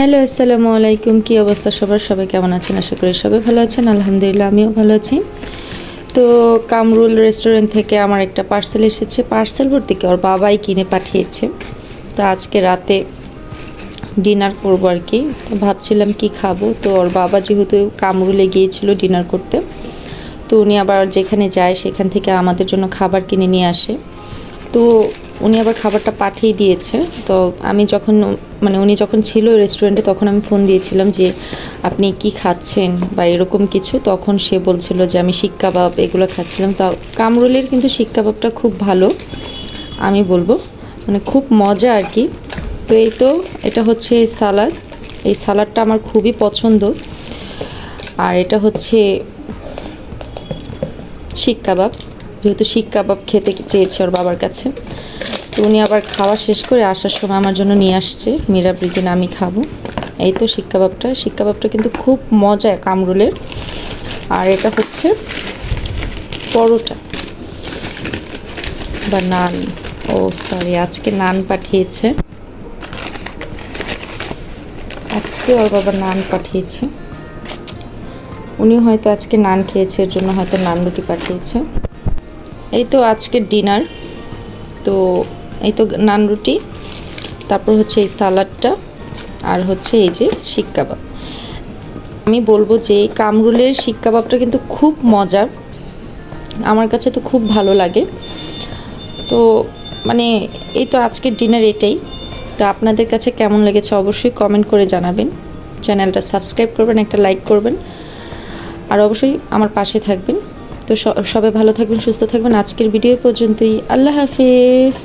Hello, আসসালামু আলাইকুম। কী অবস্থা সবার? সবাই কেমন আছেন? আশা করি সবাই ভালো আছেন। আলহামদুলিল্লাহ, আমিও ভালো আছি। তো কামরুল রেস্টুরেন্ট থেকে আমার একটা পার্সেল এসেছে। পার্সেল ভর্তি কি? ওর বাবাই কিনে পাঠিয়েছে। তো আজকে রাতে ডিনার করব আর কি। ভাবছিলাম কি খাব? তো ওর বাবা যেহেতু কামরুলে গিয়েছিল ডিনার করতে, তো উনি আবার যেখানে যায় সেখান থেকে আমাদের জন্য খাবার কিনে নিয়ে আসে। তো উনি আবার খাবারটা পাঠিয়ে দিয়েছে। তো আমি যখন মানে উনি যখন ছিল রেস্টুরেন্টে তখন আমি ফোন দিয়েছিলাম যে, আপনি কি খাচ্ছেন? বা এরকম কিছু। তখন সে বলছিল যে, আমি শিক কাবাব এগুলো খাচ্ছিলাম। তা কামরুলের কিন্তু শিক কাবাবটা খুব ভালো, আমি বলব। মানে খুব মজা আর কি। তো এই তো, এটা হচ্ছে সালাদ। এই সালাদটা আমার খুবই পছন্দ। আর এটা হচ্ছে শিক কাবাব। যেহেতু শিক কাবাব খেতে চেয়েছে ওর বাবার কাছে। তো উনি আবার খাওয়া শেষ করে আসার সময় আমার জন্য নিয়ে আসছে। মীরা ব্রিজেন আমি খাব। এই তো শিক কাবাবটা শিক কাবাবটা কিন্তু খুব মজা কামরুলের আর এটা হচ্ছে পরোটা। বা নান। ও সরি আজকে নান পাঠিয়েছে। আজকে ওর বাবা নান পাঠিয়েছে। উনি হয়তো আজকে নান খেয়েছে, এর জন্য হয়তো নান রুটি পাঠিয়েছে। এই তো আজকের ডিনার। তো এই তো নান রুটি, তারপর হচ্ছে এই সালাডটা, আর হচ্ছে এই যে শিক কাবাব। আমি বলব যে কামরুলের শিক কাবাবটা কিন্তু খুব মজার, আমার কাছে তো খুব ভালো লাগে। তো মানে এই তো আজকের ডিনার এটাই, তো আপনাদের কাছে কেমন লেগেছে অবশ্যই কমেন্ট করে জানাবেন। চ্যানেলটা সাবস্ক্রাইব করবেন, একটা লাইক করবেন, আর অবশ্যই আমার পাশে থাকবেন। তো সবাই ভালো থাকবেন, সুস্থ থাকবেন। আজকের ভিডিও পর্যন্তই। আল্লাহ হাফিজ।